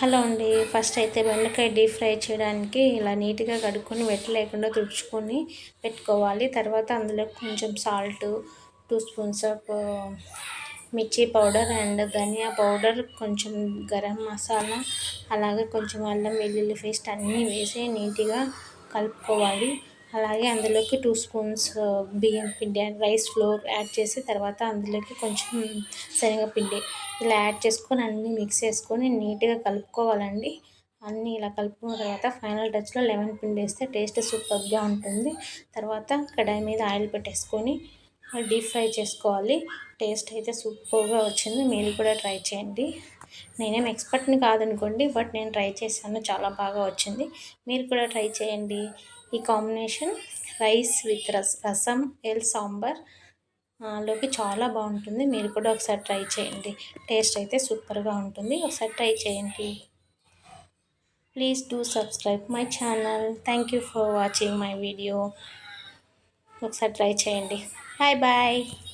Hello అండి. First అయితే బెండకాయ డీప్ ఫ్రై చేయడానికి ఇలా నీట్గా కడుక్కొని వెట్ లేకుండా తుడుచుకొని పెట్టుకోవాలి. తర్వాత అందులో కొంచెం సాల్ట్ టూ స్పూన్స్ ఆఫ్ మిర్చి పౌడర్ అండ్ ధనియా పౌడర్ కొంచెం గరం మసాలా అలాగే కొంచెం అల్లం వెల్లుల్లి పేస్ట్ అన్నీ వేసి నీట్గా కలుపుకోవాలి. అలాగే అందులోకి టూ స్పూన్స్ బియ్యం పిండి అండ్ రైస్ ఫ్లోర్ యాడ్ చేసి తర్వాత అందులోకి కొంచెం శనగపిండి ఇలా యాడ్ చేసుకొని అన్నీ మిక్స్ చేసుకొని నీట్గా కలుపుకోవాలండి. అన్నీ ఇలా కలుపుకున్న తర్వాత ఫైనల్ టచ్లో లెమన్ పిండి వేస్తే టేస్ట్ సూపర్గా ఉంటుంది. తర్వాత కడాయి మీద ఆయిల్ పెట్టేసుకొని డీప్ ఫ్రై చేసుకోవాలి. టేస్ట్ అయితే సూపర్గా వచ్చింది. మీరు కూడా ట్రై చేయండి. నేనేం ఎక్స్పర్ట్ని కాదనుకోండి బట్ నేను ట్రై చేశాను చాలా బాగా వచ్చింది. మీరు కూడా ట్రై చేయండి. ఈ కాంబినేషన్ రైస్ విత్ రస్ రసం ఎల్ సాంబార్లోకి చాలా బాగుంటుంది. మీరు కూడా ఒకసారి ట్రై చేయండి. టేస్ట్ అయితే సూపర్గా ఉంటుంది. ఒకసారి ట్రై చేయండి. Please do subscribe my channel. Thank you for watching my video. ఒకసారి ట్రై చేయండి. Bye bye.